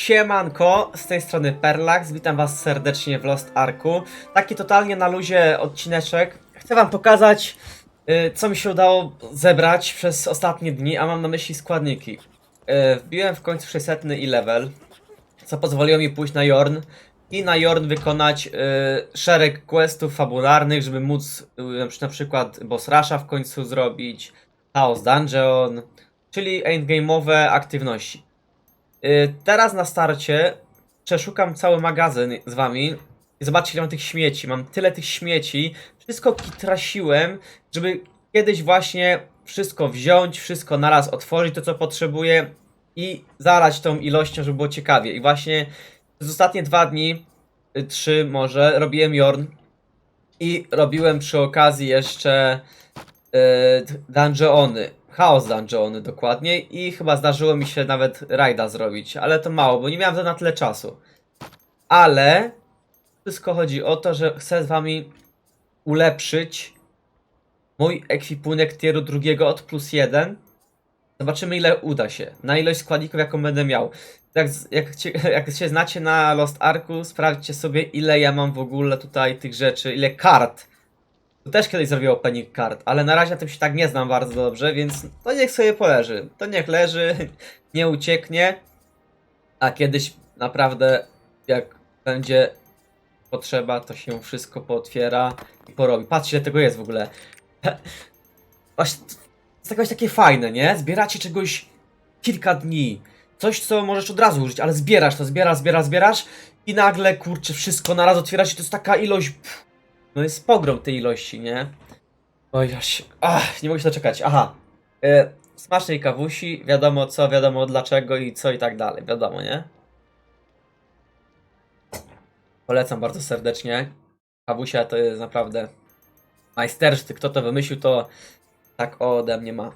Siemanko, z tej strony Perlax, witam was serdecznie w Lost Arku. Taki totalnie na luzie odcineczek. Chcę wam pokazać, y, co mi się udało zebrać przez ostatnie dni, a mam na myśli składniki. Y, Wbiłem w końcu 600 i level, co pozwoliło mi pójść na Jorn i na Jorn wykonać y, szereg questów fabularnych, żeby móc y, na przy- na przykład boss rusha w końcu zrobić, Chaos Dungeon, czyli endgame'owe aktywności. Y, Teraz na starcie przeszukam cały magazyn z wami i zobaczcie ile mam tych śmieci. Mam tyle tych śmieci. Wszystko kitrasiłem, żeby kiedyś właśnie wszystko wziąć, wszystko naraz otworzyć, to co potrzebuję i zalać tą ilością, żeby było ciekawie. I właśnie przez ostatnie dwa dni, y, trzy może, robiłem Jorn i robiłem przy okazji jeszcze yy, dungeony. Chaos dungeony dokładnie i chyba zdarzyło mi się nawet rajda zrobić, ale to mało, bo nie miałem na tyle czasu. Ale wszystko chodzi o to, że chcę z wami ulepszyć mój ekwipunek tieru drugiego od plus jeden. Zobaczymy ile uda się, na ilość składników jaką będę miał. Jak, jak, jak się znacie na Lost Arku, sprawdźcie sobie ile ja mam w ogóle tutaj tych rzeczy, ile kart. Tu też kiedyś zrobię opening card, ale na razie na tym się tak nie znam bardzo dobrze, więc to niech sobie poleży. To niech leży, nie ucieknie. A kiedyś naprawdę, jak będzie potrzeba, to się wszystko pootwiera i porobi. Patrzcie, tego jest w ogóle. Właśnie, to jest jakoś takie fajne, nie? Zbieracie czegoś kilka dni. Coś, co możesz od razu użyć, ale zbierasz to, zbierasz, zbierasz, zbierasz i nagle, kurczę, wszystko naraz otwiera się. To jest taka ilość no jest pogrom tej ilości, nie? Oj, aż, ach, nie mogę się doczekać. Aha. E, smacznej kawusi, wiadomo co, wiadomo dlaczego i co i tak dalej, wiadomo, nie? Polecam bardzo serdecznie. Kawusia to jest naprawdę majstersztyk. Kto to wymyślił, to tak ode mnie ma.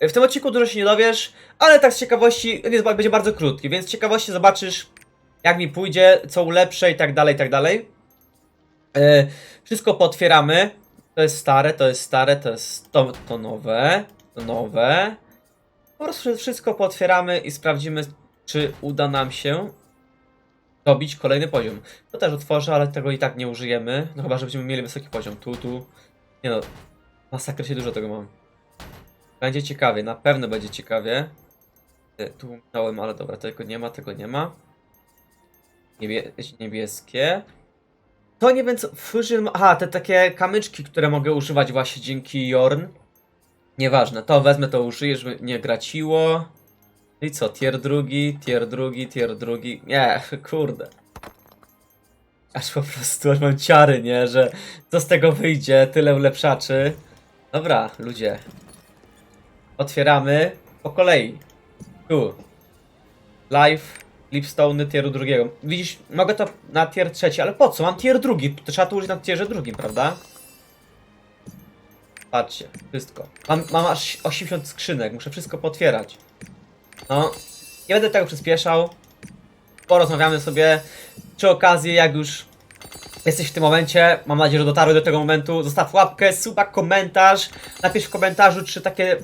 E, W tym odcinku dużo się nie dowiesz, ale tak z ciekawości, będzie bardzo krótki, więc z ciekawości zobaczysz, jak mi pójdzie, co ulepszę i tak dalej, i tak dalej. E, wszystko potwieramy. To jest stare, to jest stare, to jest to, to nowe, to nowe. Po prostu wszystko potwieramy i sprawdzimy, czy uda nam się dobić kolejny poziom. To też otworzę, ale tego i tak nie użyjemy. No chyba, że będziemy mieli wysoki poziom. Tu, tu. Nie no, masakrycznie dużo tego mam. Będzie ciekawie, na pewno będzie ciekawie. E, Tu miałem, ale dobra, tego nie ma, tego nie ma. Niebie niebieskie. To nie wiem co. Fusion. Aha, te takie kamyczki, które mogę używać właśnie dzięki Jorn. Nieważne, to wezmę, to użyję, żeby nie graciło. I co? Tier drugi, tier drugi, tier drugi. Nie, kurde. Aż po prostu aż mam ciary, nie? Że co z tego wyjdzie? Tyle ulepszaczy. Dobra, ludzie. Otwieramy po kolei. Tu. Live. Lipstone tieru drugiego. Widzisz, mogę to na tier trzeci, ale po co? Mam tier drugi. To trzeba to użyć na tierze drugim, prawda? Patrzcie, wszystko. Mam, mam aż 80 skrzynek, muszę wszystko potwierać. No, nie będę tego przyspieszał. Porozmawiamy sobie przy okazji, jak już jesteś w tym momencie. Mam nadzieję, że dotarły do tego momentu. Zostaw łapkę, suba, komentarz. Napisz w komentarzu, czy takie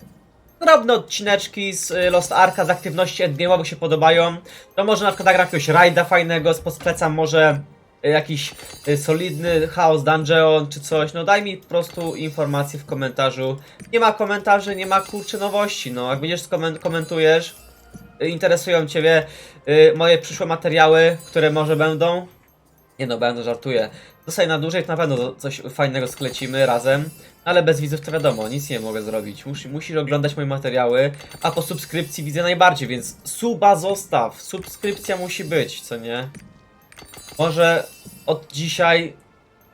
drobne odcineczki z y, Lost Arka, z aktywności endgame'owych się podobają. To może na przykład nagram jakiegoś rajda fajnego, spod pleca może y, jakiś y, solidny Chaos Dungeon czy coś. No daj mi po prostu informację w komentarzu. Nie ma komentarzy, nie ma kurczy nowości. No jak będziesz komentujesz, interesują Ciebie moje przyszłe materiały, które może będą. Nie no, będę żartuję. Zostań na dłużej, to na pewno coś fajnego sklecimy razem. Ale bez widzów to wiadomo, nic nie mogę zrobić. Musi, musisz oglądać moje materiały, a po subskrypcji widzę najbardziej, więc suba zostaw. Subskrypcja musi być, co nie? Może od dzisiaj,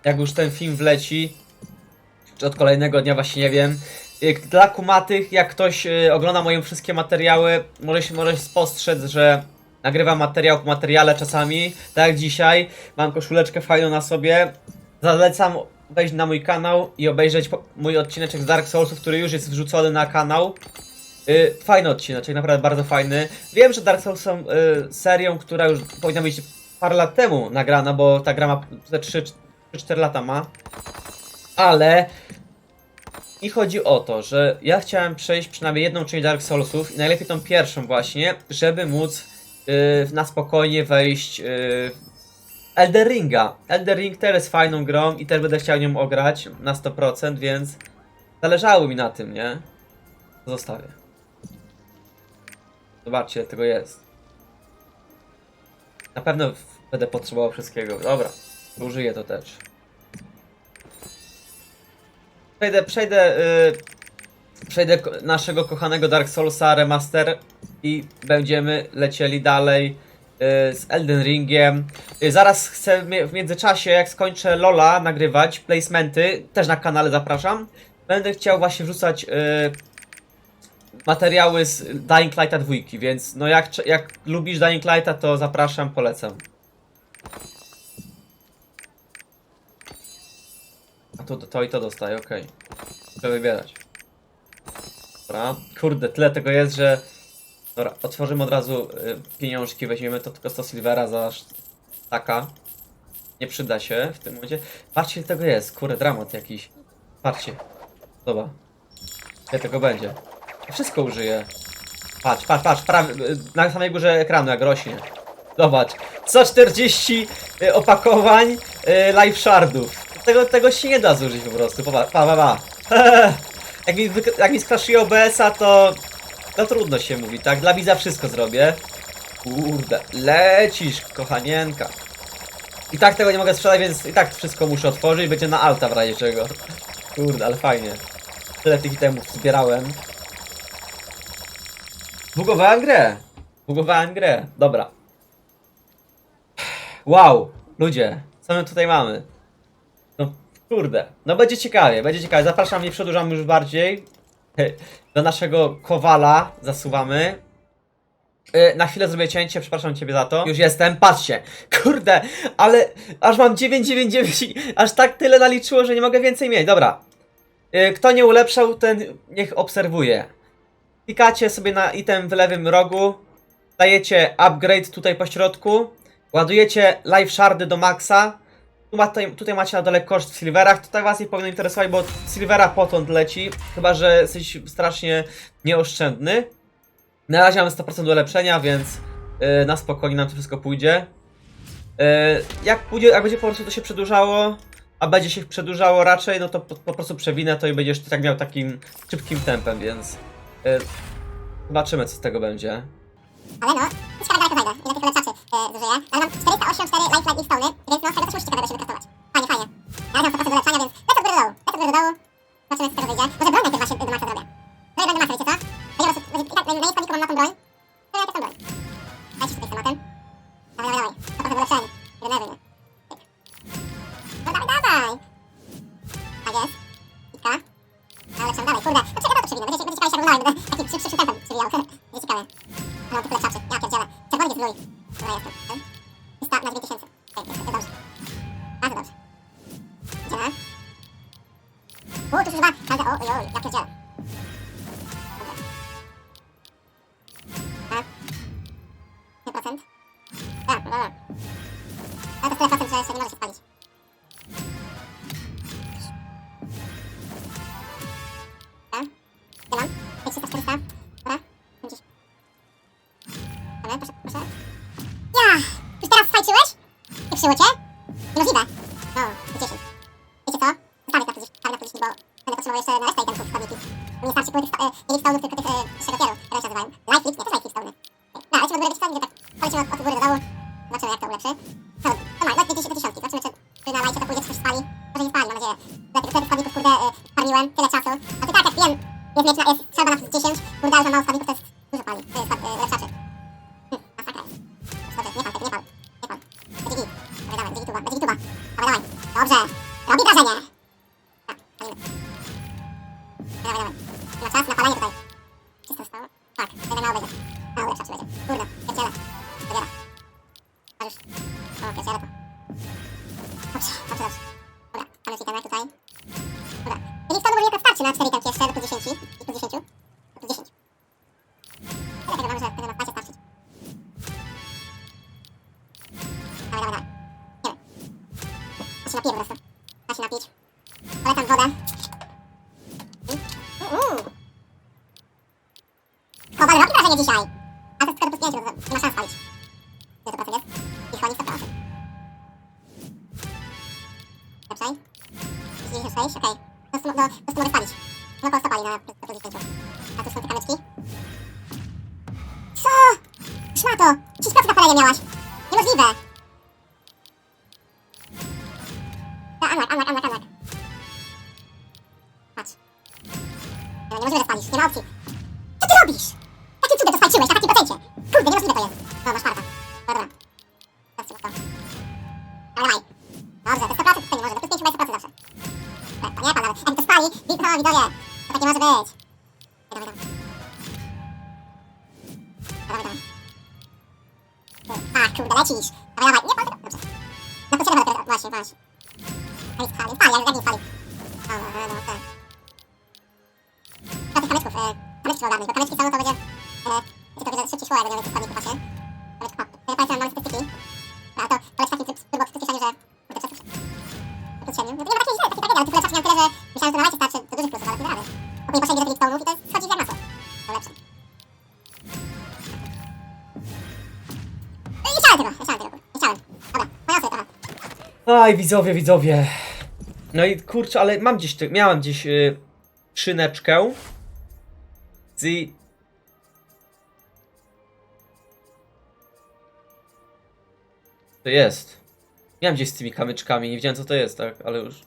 jak już ten film wleci, czy od kolejnego dnia, właśnie nie wiem. Jak Dla kumatych, jak ktoś y, ogląda moje wszystkie materiały, może się spostrzec, że nagrywam materiał po materiale czasami, tak jak dzisiaj. Mam koszuleczkę fajną na sobie. Zalecam wejść na mój kanał i obejrzeć mój odcineczek z Dark Soulsów, który już jest wrzucony na kanał. Y, fajny odcineczek, naprawdę bardzo fajny. Wiem, że Dark Souls są y, serią, która już powinna być parę lat temu nagrana, bo ta gra ma te 3-4 lata ma. Ale i chodzi o to, że ja chciałem przejść przynajmniej jedną część Dark Soulsów i najlepiej tą pierwszą właśnie, żeby móc na spokojnie wejść y, w Elden Ringa. Elden Ring też jest fajną grą i też będę chciał nią ograć na 100%, więc zależało mi na tym, nie? Zostawię. Zobaczcie, tego jest. Na pewno będę potrzebował wszystkiego. Dobra, użyję to też. Przejdę, przejdę, y, przejdę naszego kochanego Dark Soulsa remaster i będziemy lecieli dalej y, z Elden Ringiem. Y, zaraz chcę w międzyczasie, jak skończę Lola nagrywać, placementy, też na kanale zapraszam. Będę chciał właśnie wrzucać y, materiały z Dying Lighta dwójki, więc no jak, jak lubisz Dying Lighta, to zapraszam, polecam. A to, to i to dostaję, okej. Muszę wybierać. Dobra. Kurde, tyle tego jest, że... Dobra, otworzymy od razu y, pieniążki, weźmiemy to tylko 100 silvera za taka. Nie przyda się w tym momencie. Patrzcie, tego jest. Kurde, dramat jakiś. Patrzcie. Dobra. Ile tego będzie. Wszystko użyję. Patrz, patrz, patrz, prawie, na samej górze ekranu jak rośnie. Zobacz, 140 y, opakowań y, live shardów. Tego, tego się nie da zużyć po prostu. Pa, pa, pa, pa. jak, mi, jak mi skraszuje OBS-a, to, to trudno się mówi, tak? Dla widza wszystko zrobię. Kurde, lecisz, kochanienka. I tak tego nie mogę sprzedać, więc i tak wszystko muszę otworzyć. Będzie na alta w razie czego. Kurde, ale fajnie. Tyle tych itemów zbierałem. Bugowałem grę. Bugowałem grę. Dobra. Wow, ludzie, co my tutaj mamy? No kurde, no będzie ciekawie, będzie ciekawie. Zapraszam, nie przedłużam już bardziej. Do naszego kowala zasuwamy. Y, Na chwilę zrobię cięcie, przepraszam ciebie za to. Już jestem, patrzcie. Kurde, ale aż mam 999, i aż tak tyle naliczyło, że nie mogę więcej mieć. Dobra. Y, Kto nie ulepszał, ten niech obserwuje. Klikacie sobie na item w lewym rogu, dajecie upgrade tutaj po środku, ładujecie live shardy do maxa. Tutaj macie na dole koszt w silverach, to tak was nie powinno interesować, bo silvera potąd leci, chyba że jesteś strasznie nieoszczędny. Na razie mamy 100% ulepszenia, więc yy, na spokojnie nam to wszystko pójdzie. Yy, jak pójdzie, jak będzie po prostu to się przedłużało, a będzie się przedłużało raczej, no to po, po prostu przewinę to i będziesz tak miał takim szybkim tempem, więc yy, zobaczymy co z tego będzie. Ale no, ciekawe daleko zajdę, ile tych lepszaczy e, zużyję. Ale mam 484 life light i stony, więc no tego też musi ciekawe da się wypracować. Fajnie, fajnie. Ja mam 100% do lepszania, więc lecę w górę do dołu. Lecę w górę do dołu. Zobaczymy co z tego wyjdzie. Może broń najpierw właśnie do maxa zrobię. Broń będę maxa, wiecie co? Będzie po prostu, tak, na nisko mam na tą broń. To najpierw tą broń. Dajcie sobie z tematem. Dawaj, dawaj, dawaj. 100% do lepszenia. Nie denerwuj mnie. Tak. 5%. Ulepszy. No, to ma, no, 50 tysiączki. Zobaczymy, czy, czy tutaj. Dobra. Czyli w to mówię, starczy na 4 itemki jeszcze do plus 10. I plus 10. Do plus 10. Tyle tego mamy, że będę na pacie A tu są te kamyczki. Co? Szmato! 3% na palenie miałaś! Niemożliwe! Tak, kurde, lecisz. Dawaj, dawaj. Nie, pan, dobrze. Na plus 7 teraz, właśnie, właśnie. Ej, spali, spali, ale jak nie spali. Dobra, dobra, dobra, tak. Do tych kamyczków, e, kamyczki trzeba ogarnąć, bo kamyczki są, to będzie... E, to będzie szybciej szło, jak będziemy więcej składników właśnie. Kamyczków. Ja pamiętam, mamy statystyki. Aj, widzowie, widzowie. No i kurczę, ale mam gdzieś, ty- miałem gdzieś y, szyneczkę. Z... To jest. Miałem gdzieś z tymi kamyczkami, nie wiedziałem co to jest, tak, ale już.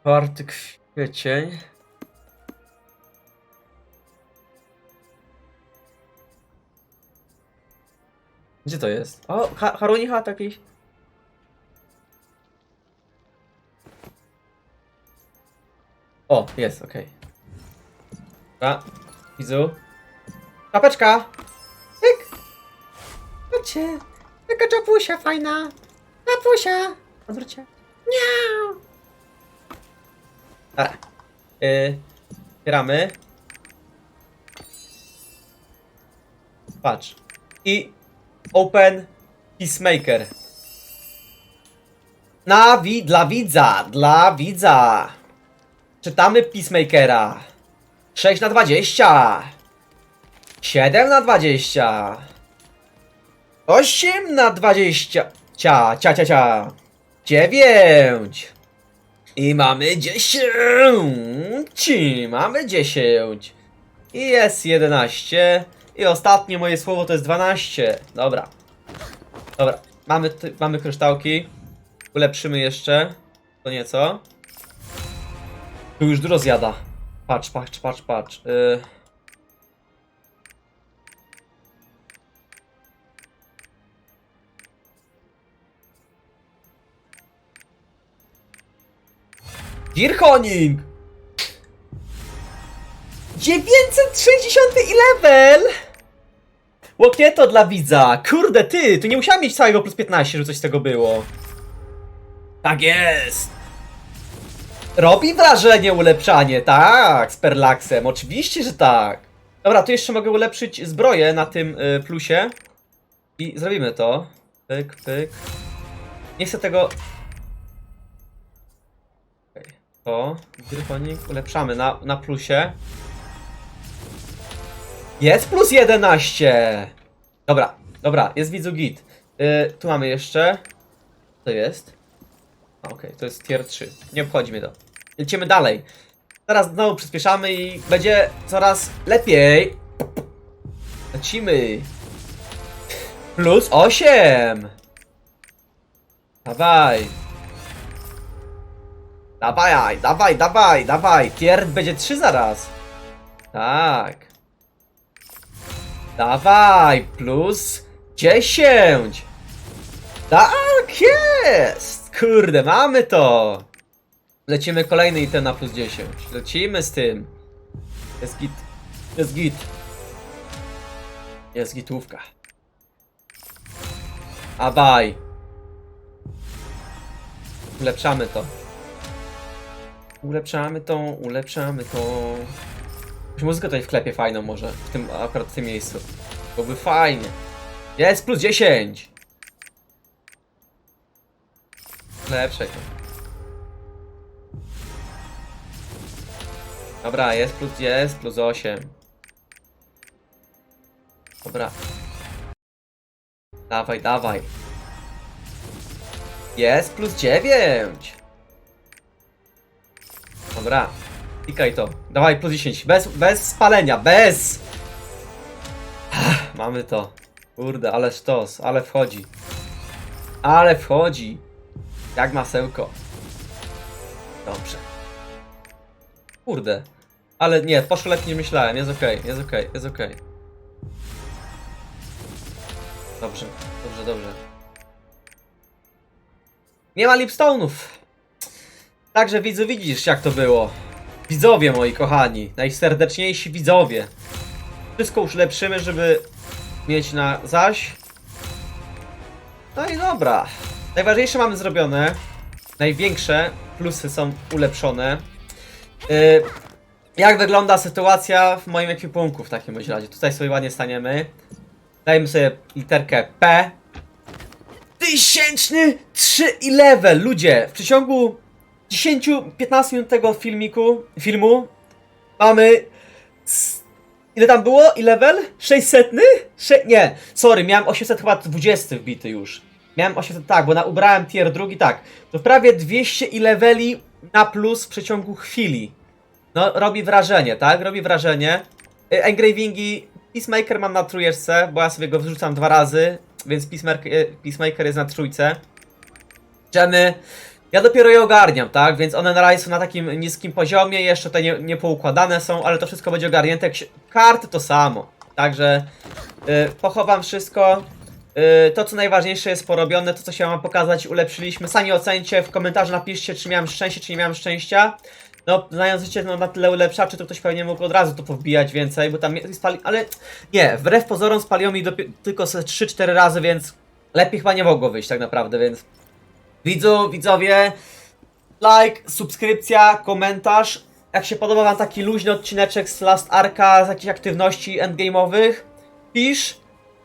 Czwarty kwiecień. Gdzie to jest? O, ha Haruni hat jakiś. O, jest, okej. Dobra, widzu. Czapeczka! Tyk! Chodźcie! Taka czapusia fajna! Czapusia! Odwróćcie. Miau! Dobra. Yy, otwieramy. Patrz. I Open Peacemaker. Na wi dla widza, dla widza. Czytamy Peacemakera. 6 na 20. 7 na 20. 8 na 20. Cia, cia, cia, cia. 9. I mamy 10. Mamy 10. I jest 11. I ostatnie moje słowo to jest 12. Dobra. Dobra. Mamy, mamy kryształki. Ulepszymy jeszcze. To nieco. Tu już dużo zjada. Patrz, patrz, patrz, patrz. Yy. Dirkoning! 960 level! Łokieto dla widza! Kurde ty, tu nie musiałem mieć całego plus 15, żeby coś z tego było. Tak jest! Robi wrażenie ulepszanie, tak, z Perlaxem, oczywiście, że tak. Dobra, tu jeszcze mogę ulepszyć zbroję na tym y, plusie. I zrobimy to. Pyk, pyk. Nie chcę tego... Okej, To, Dirkonik, ulepszamy na, na plusie. Jest plus 11! Dobra, dobra, jest widzu git. Y, tu mamy jeszcze. Co jest? Okej, to jest tier 3. Nie obchodzi mnie to. Lecimy dalej. Teraz znowu przyspieszamy i będzie coraz lepiej. Lecimy. Plus 8! Dawaj. Dawaj, dawaj, dawaj, dawaj. Tier będzie 3 zaraz. Tak. Dawaj, plus 10! Tak jest! Kurde, mamy to! Lecimy kolejny item na plus 10. Lecimy z tym. Jest git. Jest git. Jest gitówka. Dawaj. Ulepszamy to. Ulepszamy to, ulepszamy to. Muzykę tutaj wklepię fajną może, w tym, akurat w tym miejscu. Byłoby fajnie. Jest plus 10! Lepsze. Dobra, jest plus, jest plus 8. Dobra. Dawaj, dawaj. Jest plus 9. Dobra. Klikaj to. Dawaj plus 10. Bez, bez spalenia. Bez! Ach, Mamy to. Kurde, ale sztos. Ale wchodzi. Ale wchodzi. Jak masełko. Dobrze. Kurde. Ale nie, poszło lepiej niż myślałem. Jest okej, jest okej, jest okej. Dobrze, dobrze, dobrze. Nie ma lipstone'ów. Także widzu widzisz jak to było. Widzowie moi kochani, najserdeczniejsi widzowie. Wszystko już lepszymy, żeby mieć na zaś. No i dobra. Najważniejsze mamy zrobione. Największe plusy są ulepszone. Yy, jak wygląda sytuacja w moim ekwipunku w takim razie? Tutaj sobie ładnie staniemy. Dajmy sobie literkę P. Tysięczny 3 i level! Ludzie, w przeciągu 10-15 minut tego filmiku, filmu mamy... Ile tam było? I level? 600? Sze nie, sorry, miałem 800 chyba 20 wbity już. Miałem 800, tak, bo na, ubrałem tier drugi, tak. To prawie 200 i leveli na plus w przeciągu chwili. No, robi wrażenie, tak? Robi wrażenie. Y, Engravingi, Peacemaker mam na trójeczce, bo ja sobie go wrzucam dwa razy, więc Peacemaker, y, Peacemaker jest na trójce. Gemy, ja dopiero je ogarniam, tak? Więc one na razie są na takim niskim poziomie, jeszcze tutaj nie, nie poukładane są, ale to wszystko będzie ogarnięte. Się, karty to samo. Także y, pochowam wszystko. Y, to co najważniejsze jest porobione, to co się wam pokazać, ulepszyliśmy. Sami ocencie, w komentarzu napiszcie, czy miałem szczęście, czy nie miałem szczęścia. No, znając życie no, na tyle ulepszaczy, to ktoś pewnie mógł od razu to powbijać więcej, bo tam spali... Ale nie, wbrew pozorom spaliło mi tylko ze 3-4 razy, więc lepiej chyba nie mogło wyjść tak naprawdę, więc... Widzu, widzowie, like, subskrypcja, komentarz. Jak się podoba wam taki luźny odcineczek z Last Arka, z jakichś aktywności endgame'owych, pisz,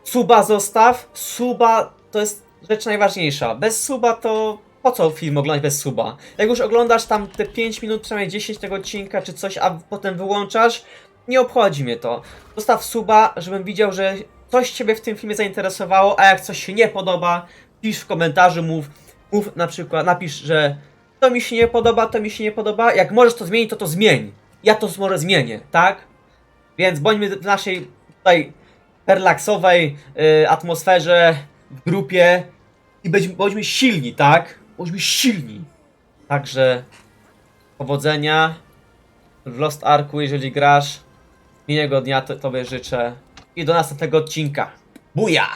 suba zostaw. Suba to jest rzecz najważniejsza. Bez suba to po co film oglądać bez suba? Jak już oglądasz tam te 5 minut, przynajmniej 10 tego odcinka czy coś, a potem wyłączasz, nie obchodzi mnie to. Zostaw suba, żebym widział, że coś ciebie w tym filmie zainteresowało, a jak coś się nie podoba, pisz w komentarzu, mów, mów na przykład, napisz, że to mi się nie podoba, to mi się nie podoba. Jak możesz to zmienić, to to zmień. Ja to może zmienię, tak? Więc bądźmy w naszej tutaj relaksowej y, atmosferze, w grupie i bądźmy, bądźmy silni, tak? Bądźmy silni. Także powodzenia w Lost Arku, jeżeli grasz. Miłego dnia to, tobie życzę i do następnego odcinka. Buja!